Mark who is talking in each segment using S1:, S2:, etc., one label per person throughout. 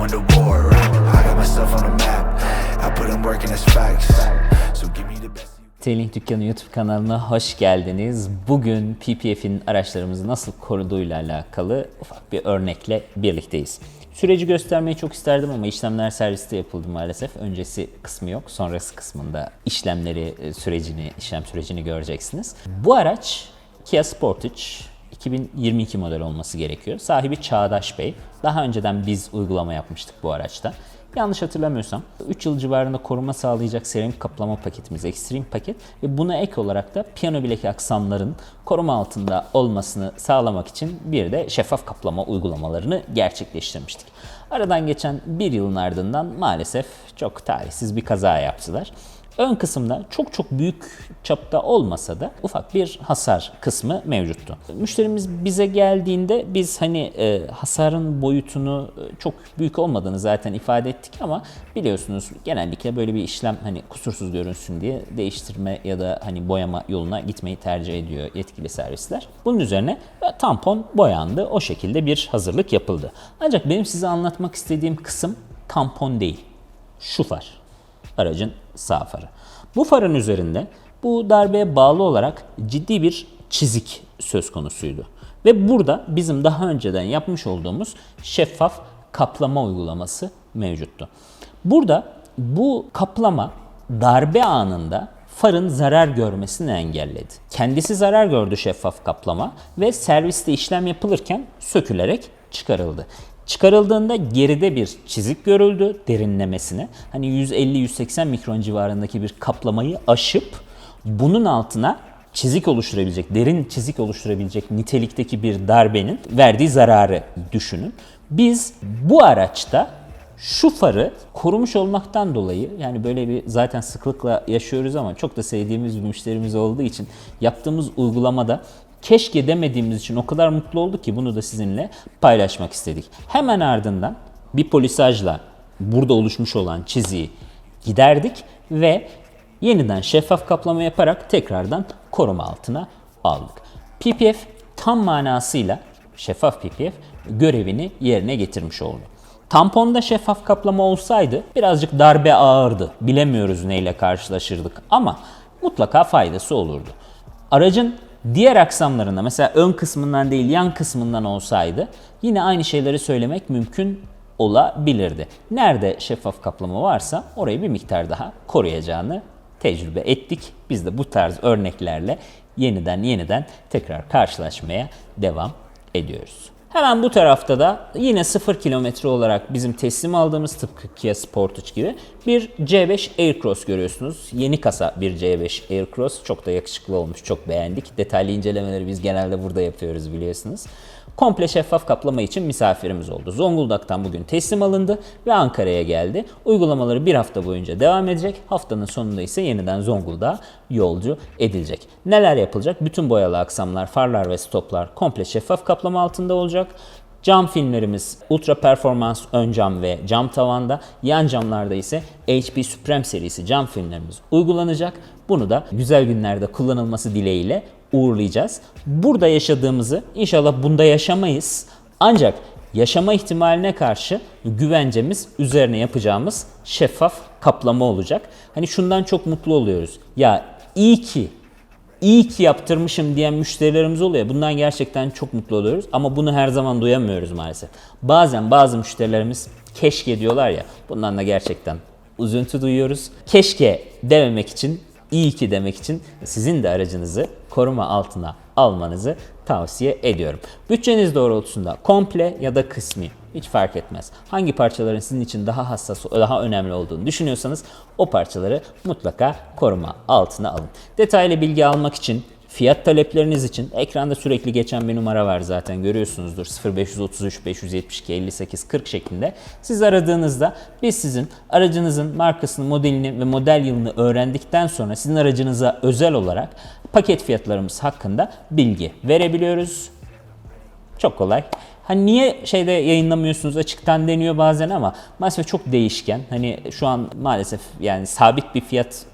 S1: going
S2: to war. I got myself on a map. I put in work and facts. So give me the best.
S1: Telih Dükkanı YouTube kanalına hoş geldiniz. Bugün PPF'in araçlarımızı nasıl koruduğuyla alakalı ufak bir örnekle birlikteyiz. Süreci göstermeyi çok isterdim ama işlemler serviste yapıldı maalesef. Öncesi kısmı yok. Sonrası kısmında işlemleri, e, sürecini, işlem sürecini göreceksiniz. Bu araç Kia Sportage 2022 model olması gerekiyor. Sahibi Çağdaş Bey. Daha önceden biz uygulama yapmıştık bu araçta. Yanlış hatırlamıyorsam 3 yıl civarında koruma sağlayacak seramik kaplama paketimiz Extreme paket ve buna ek olarak da piyano bilek aksamların koruma altında olmasını sağlamak için bir de şeffaf kaplama uygulamalarını gerçekleştirmiştik. Aradan geçen bir yılın ardından maalesef çok talihsiz bir kaza yaptılar. Ön kısımda çok çok büyük çapta olmasa da ufak bir hasar kısmı mevcuttu. Müşterimiz bize geldiğinde biz hani e, hasarın boyutunu e, çok büyük olmadığını zaten ifade ettik ama biliyorsunuz genellikle böyle bir işlem hani kusursuz görünsün diye değiştirme ya da hani boyama yoluna gitmeyi tercih ediyor yetkili servisler. Bunun üzerine e, tampon boyandı. O şekilde bir hazırlık yapıldı. Ancak benim size anlatmak istediğim kısım tampon değil. Şu far aracın sağ farı. Bu farın üzerinde bu darbeye bağlı olarak ciddi bir çizik söz konusuydu. Ve burada bizim daha önceden yapmış olduğumuz şeffaf kaplama uygulaması mevcuttu. Burada bu kaplama darbe anında farın zarar görmesini engelledi. Kendisi zarar gördü şeffaf kaplama ve serviste işlem yapılırken sökülerek çıkarıldı. Çıkarıldığında geride bir çizik görüldü derinlemesine. Hani 150-180 mikron civarındaki bir kaplamayı aşıp bunun altına çizik oluşturabilecek, derin çizik oluşturabilecek nitelikteki bir darbenin verdiği zararı düşünün. Biz bu araçta şu farı korumuş olmaktan dolayı yani böyle bir zaten sıklıkla yaşıyoruz ama çok da sevdiğimiz bir müşterimiz olduğu için yaptığımız uygulamada keşke demediğimiz için o kadar mutlu olduk ki bunu da sizinle paylaşmak istedik. Hemen ardından bir polisajla burada oluşmuş olan çiziyi giderdik ve yeniden şeffaf kaplama yaparak tekrardan koruma altına aldık. PPF tam manasıyla şeffaf PPF görevini yerine getirmiş oldu. Tamponda şeffaf kaplama olsaydı birazcık darbe ağırdı. Bilemiyoruz neyle karşılaşırdık ama mutlaka faydası olurdu. Aracın diğer aksamlarında mesela ön kısmından değil yan kısmından olsaydı yine aynı şeyleri söylemek mümkün olabilirdi. Nerede şeffaf kaplama varsa orayı bir miktar daha koruyacağını tecrübe ettik. Biz de bu tarz örneklerle yeniden yeniden tekrar karşılaşmaya devam ediyoruz. Hemen bu tarafta da yine 0 kilometre olarak bizim teslim aldığımız tıpkı Kia Sportage gibi bir C5 Aircross görüyorsunuz. Yeni kasa bir C5 Aircross. Çok da yakışıklı olmuş. Çok beğendik. Detaylı incelemeleri biz genelde burada yapıyoruz biliyorsunuz. Komple şeffaf kaplama için misafirimiz oldu. Zonguldak'tan bugün teslim alındı ve Ankara'ya geldi. Uygulamaları bir hafta boyunca devam edecek. Haftanın sonunda ise yeniden Zonguldak'a yolcu edilecek. Neler yapılacak? Bütün boyalı aksamlar, farlar ve stoplar komple şeffaf kaplama altında olacak. Cam filmlerimiz ultra performans ön cam ve cam tavanda, yan camlarda ise HP Supreme serisi cam filmlerimiz uygulanacak. Bunu da güzel günlerde kullanılması dileğiyle uğurlayacağız. Burada yaşadığımızı inşallah bunda yaşamayız. Ancak yaşama ihtimaline karşı güvencemiz üzerine yapacağımız şeffaf kaplama olacak. Hani şundan çok mutlu oluyoruz. Ya iyi ki iyi ki yaptırmışım diyen müşterilerimiz oluyor. Bundan gerçekten çok mutlu oluyoruz ama bunu her zaman duyamıyoruz maalesef. Bazen bazı müşterilerimiz keşke diyorlar ya. Bundan da gerçekten üzüntü duyuyoruz. Keşke dememek için, iyi ki demek için sizin de aracınızı koruma altına almanızı tavsiye ediyorum. Bütçeniz doğrultusunda komple ya da kısmi hiç fark etmez. Hangi parçaların sizin için daha hassas, daha önemli olduğunu düşünüyorsanız o parçaları mutlaka koruma altına alın. Detaylı bilgi almak için Fiyat talepleriniz için ekranda sürekli geçen bir numara var zaten görüyorsunuzdur 0533 572 58 40 şeklinde. Siz aradığınızda biz sizin aracınızın markasını, modelini ve model yılını öğrendikten sonra sizin aracınıza özel olarak paket fiyatlarımız hakkında bilgi verebiliyoruz. Çok kolay. Hani niye şeyde yayınlamıyorsunuz açıktan deniyor bazen ama maalesef çok değişken. Hani şu an maalesef yani sabit bir fiyat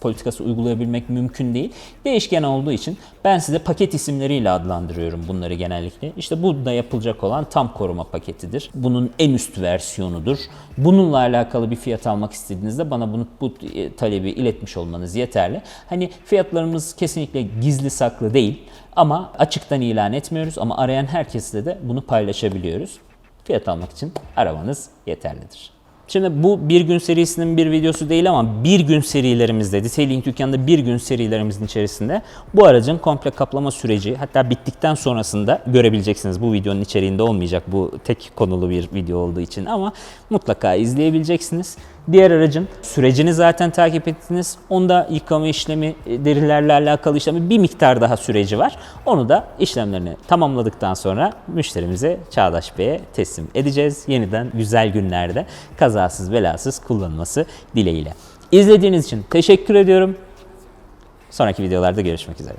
S1: politikası uygulayabilmek mümkün değil. Değişken olduğu için ben size paket isimleriyle adlandırıyorum bunları genellikle. İşte bu da yapılacak olan tam koruma paketidir. Bunun en üst versiyonudur. Bununla alakalı bir fiyat almak istediğinizde bana bunu bu e, talebi iletmiş olmanız yeterli. Hani fiyatlarımız kesinlikle gizli saklı değil ama açıktan ilan etmiyoruz ama arayan herkesle de bunu paylaşabiliyoruz. Fiyat almak için aramanız yeterlidir. Şimdi bu bir gün serisinin bir videosu değil ama bir gün serilerimizde, Detailing Dükkan'da bir gün serilerimizin içerisinde bu aracın komple kaplama süreci hatta bittikten sonrasında görebileceksiniz. Bu videonun içeriğinde olmayacak bu tek konulu bir video olduğu için ama mutlaka izleyebileceksiniz. Diğer aracın sürecini zaten takip ettiniz. Onda yıkama işlemi, e, derilerle alakalı işlemi bir miktar daha süreci var. Onu da işlemlerini tamamladıktan sonra müşterimize Çağdaş Bey'e teslim edeceğiz. Yeniden güzel günlerde kazasız belasız kullanılması dileğiyle. İzlediğiniz için teşekkür ediyorum. Sonraki videolarda görüşmek üzere.